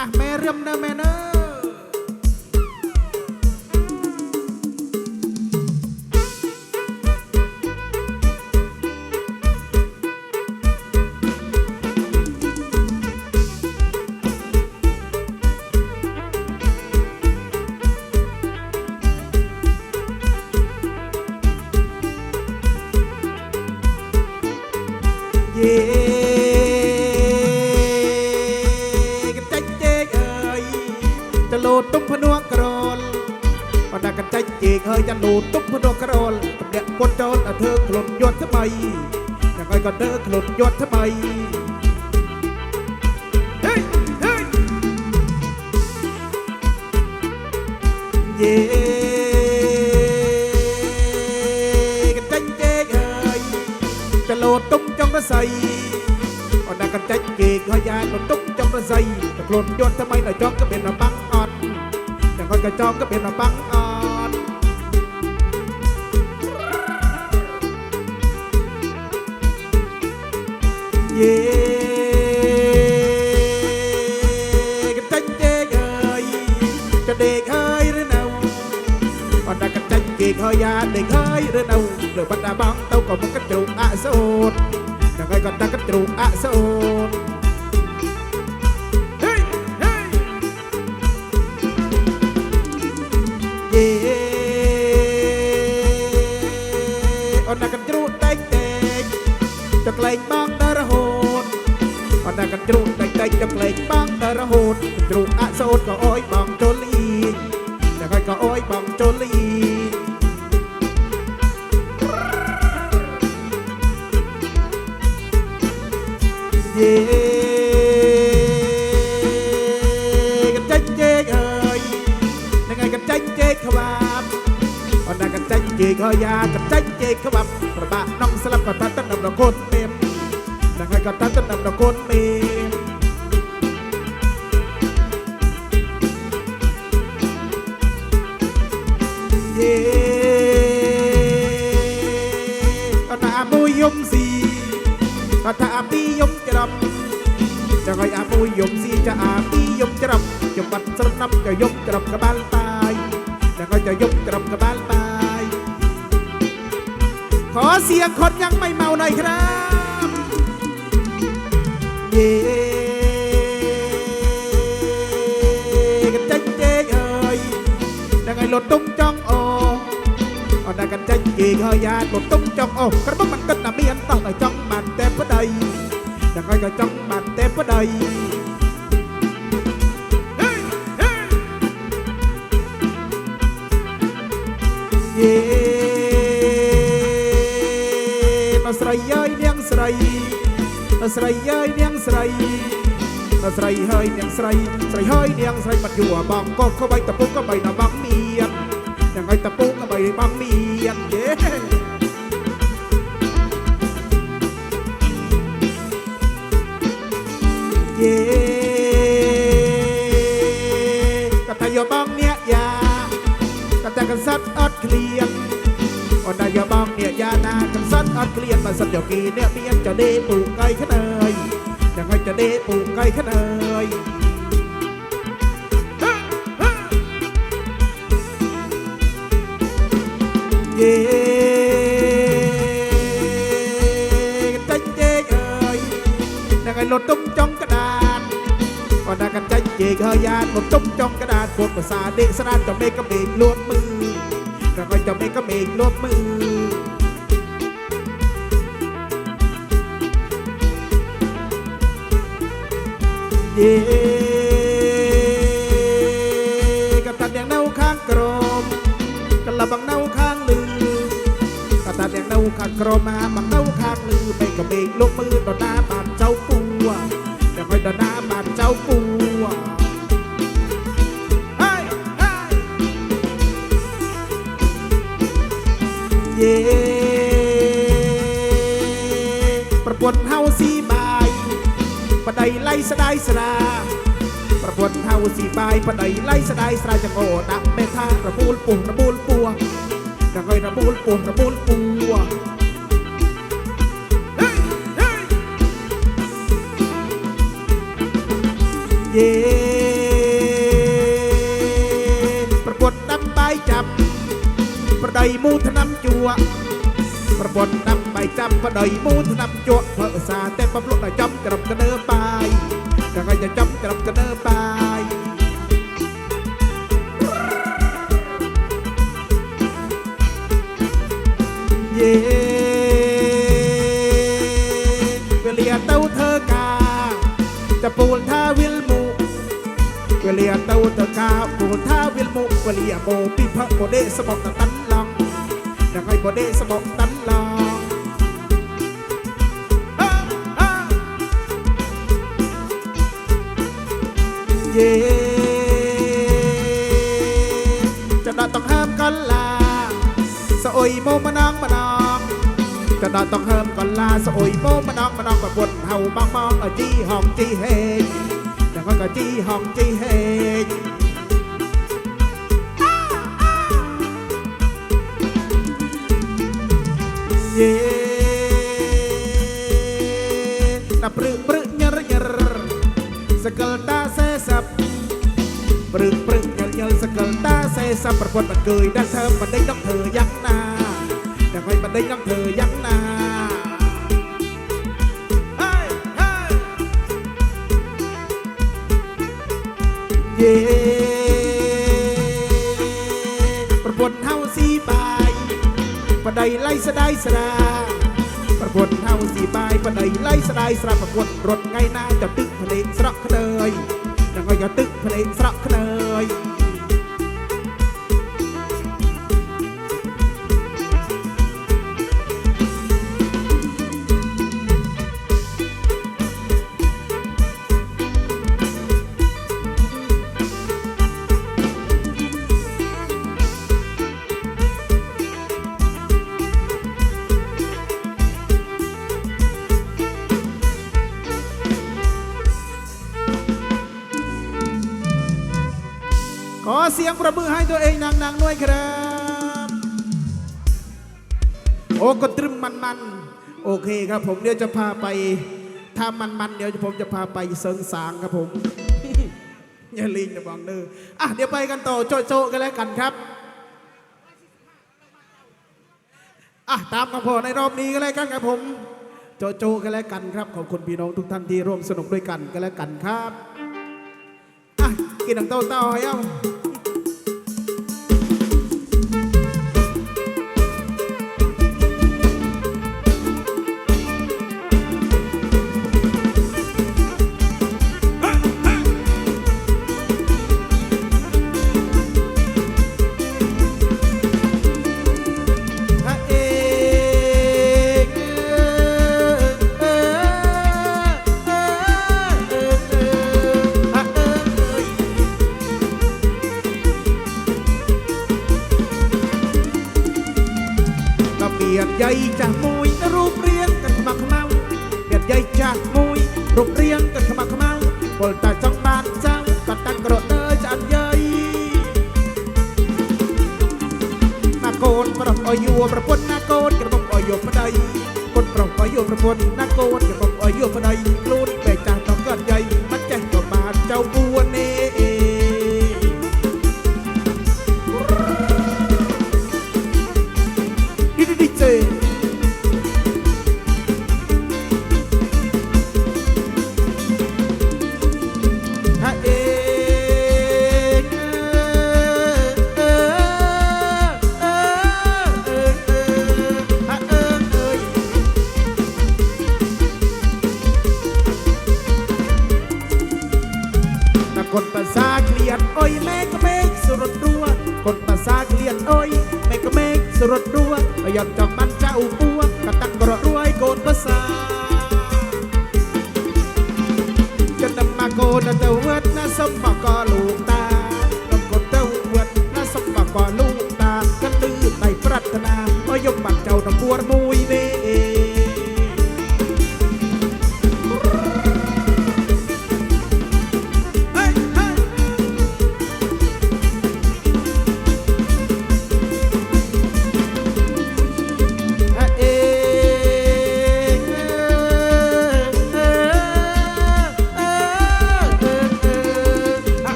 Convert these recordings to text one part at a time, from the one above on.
อะแม่เรื่มเน เจ๊กเอ้ยจะโลดตุ้มพนวกกรอลกับเด็กกดโจรเอาเธอขลุ่นยศทำไมยังไงก็เธอขลุ่นยศทำไมเฮ้ยเฮ้ยเย่กันใจเจ๊กเอ้ยจะโหลดตุ้มจงระใสก็ดังกันใจเก่งขยานโหลด កដេកដេកហើយកដេកហើយឬនៅអត់ដល់កដេកគេហើយយ៉ាដេកហើយឬនៅលើបាត់តាបងទៅក៏មកកត់ជ្រូកអសូតដល់ហើយក៏ដាក់កត់ជ្រូកអសូត ទ្រូតិចតិចទៅផ្លេចបងទៅរហូតទ្រូអសូតក៏អយបងជូលីតែហើយក៏អយបងជូលីយេកចាច់ជែកខ្វាតអត់ណាកចាច់ជែកហើយយ៉ាកចាច់ำจะคอยอามุยยมสีจะอาปียมจรำจะบัดสรนับจะยมจรำกระบาลตายจะคอยจะยมจรำกระบาลตายขอเสียงคนยังไม่เมาหน่อยครับเย่กันใจเจ๊เอ้ยยังไงรถตุ้มจ้องโอเอาได้กันใจเจ๊เฮยารถตุ้มจ้องโอกระบอกมันก็น่ะเมียนต้องได้จ้องมันแต่พอใดยังไงก็จ้องมันแต่พอใดเฮ้ยเฮ้ยเย่มาใส่เย้ยเลี้ยงใส่มาใส่เย้ยเลี้ยง ប្តីយេមកស្រីហើយនាងស្រីមកស្រីហើយនាងស្រីមកស្រីហើយនាងស្រីស្រីហើយនាងស្រីបាត់យូរបងកូនក្បៃតពុកក្បៃណាបងមៀននាងហើយតពុកក្បៃណាបងមៀន เย่กะทายบองเนี่ยยากะแต่กันสัตว์อดเคลียนอดนายบองเนี่ยยานากันสัตว์อดเคลียนมาสัตว์เดียวกีเนี่ยเมียนจะเดปูไก่ขะเนยยังไงจะเดปูไก่ขะเนยเย่กันใจเจ๊เอ้ยยังไงรถตุ้มจ้องกระดา ก็ได้กันใจเจกเฮยานรถตุ้มจ้องกระดานปวดภาษาเดสรานจะเมกกระเบกลวดมือยังไงจะเมกกระเบกลวดมือเย่กับตัดอย่างเน่าข้างกรมกับละบังเน่าข้างลือกับตัดอย่างเน่าข้างกรมมาบังเน่าข้างลือไปกระเบงลงมือดอหน้าบาน ดเฮาสีบายปะไดไล่สดายสราประพดเฮาสีบายปะไดไล่สดายสราจะโกนะแม่ท่าระบูลปุ่งระบูลปัวระงอยระบูลปุ่งระบูลปัวเย่ประกดนำใบจับ ประไดมูทนำจัว ประบดนำ បាយចាំបដៃមូនស្ដាប់ជក់ធ្វើឧស្សាហ៍តែបំលក់ដល់ចំច្រាប់កណើបាយកាយចាំច្រាប់កណើបាយយេវេលាទៅធ្វើការតពូលថាវិលមូវេលាទៅធ្វើការពូលថាវិលមូវេលាបោពីផកបដេសបកតាន់ឡងដល់ឲ្យបដេសបកតាន់ឡង เย็นจะนอนต้องห้ามก่นลาสะโอยโมมานองมานองจะนอนต้องห้ามก่นลาสะโอยโมมานองมานองแบบวนเฮามางมองอจีห้องจีเฮงแต่ก็จี้ห้องจีเฮงเย่นับปรึกปรึกเงรเงรสกลตาเซ ព្រឹកព្រឹកញល់ញល់សកលតាសេសាប្រពន្ធមិនគយដល់ធ្វើបណ្ដេញដល់ធ្វើយ៉ាងណាដល់ឲ្យបណ្ដេញដល់ធ្វើយ៉ាងណាហើយហើយយេប្រពន្ធហៅស៊ីបាយបដៃឡៃស្ដាយស្រាប្រពន្ធហៅស៊ីបាយបដៃឡៃស្ដាយស្រាប្រពន្ធរត់ថ្ងៃណាទៅទឹកភ្លេងស្រក់ខ្នើយដល់ឲ្យទៅទឹកភ្ លេងស្រក់ខ្នើ อเสียงประมือให้ตัวเองนางๆด้วยครับ โอ้ก็ตรึมมันมันๆโอเคครับผมเดี๋ยวจะพาไป ถ้ามันมันๆเดี๋ยวผมจะพาไปเซิงสางครับผมอย่าลิงนะบองเด้ออะเดี๋ยวไปกันต่อโจโจกันแล้วกันครับอะตามกันพอในรอบนี้ก็แล้วกันครับผม โจโจกันแล้วกันครับขอบคุณพี่น้องทุกท่านที่ร่วมสนุกด้วยกันกันแล้วกันครับ กินนังเต้าเต้าให้เอา คนปรองอายุประพนนาโกนกระบอกอายุพระใดกลูนแบกจัง รดรัวอยากจับมันเจ้าปั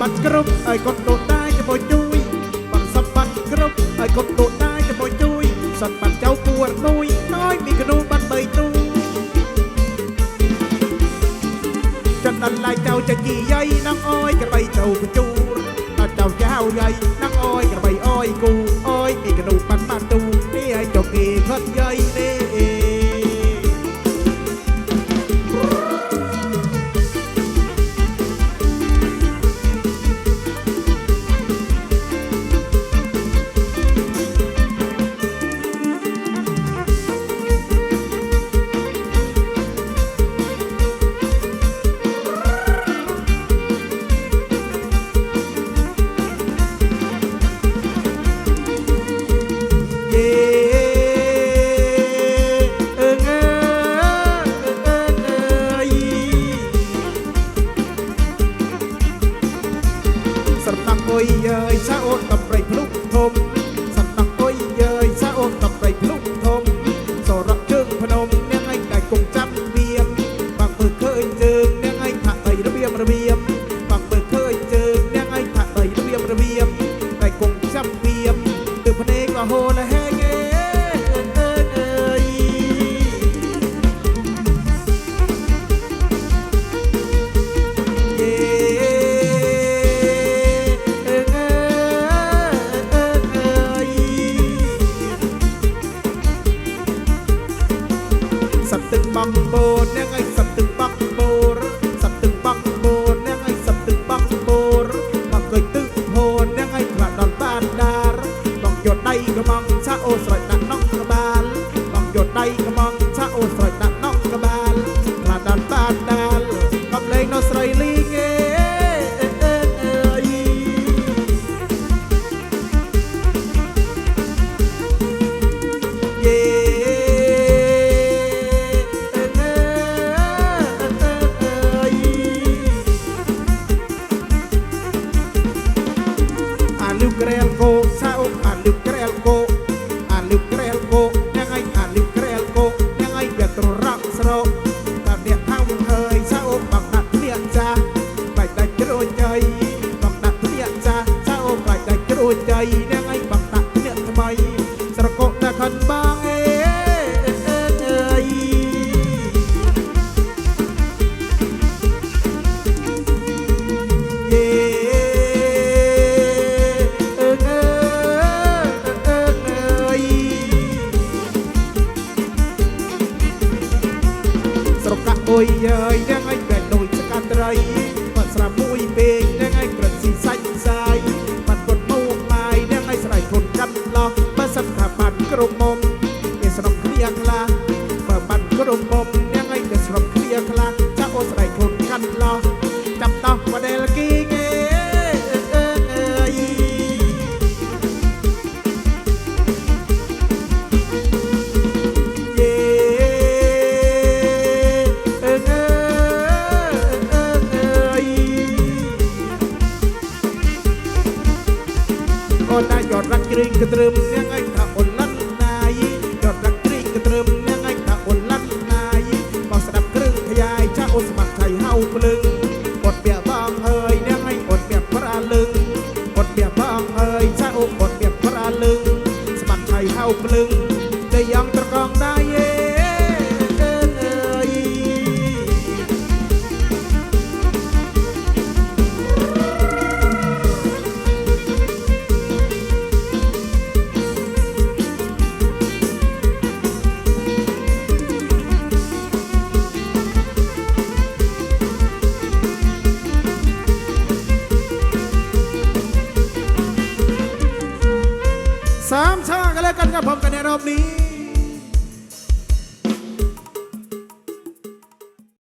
បាត់គ្រប់ឲ្យគាត់ទូតាយទៅមកជួយបាត់សបាត់គ្រប់ឲ្យគាត់ទូតាយទៅមកជួយសត្វបាត់ចៅពួរនួយនួយពីគ្រូបាត់បីទូចិត្តដល់ឡាយចៅចកីយាយនងអើយក្របីចៅបញ្ជូនដល់ចៅចៅយាយនងអើយក្របីអើយគូអើយពីគ្រូបាត់បាត់ទូនេះឲ្យចកីគាត់យាយ ก็ได้ยอดรักกริ้งกระตรึมเสียงไอ้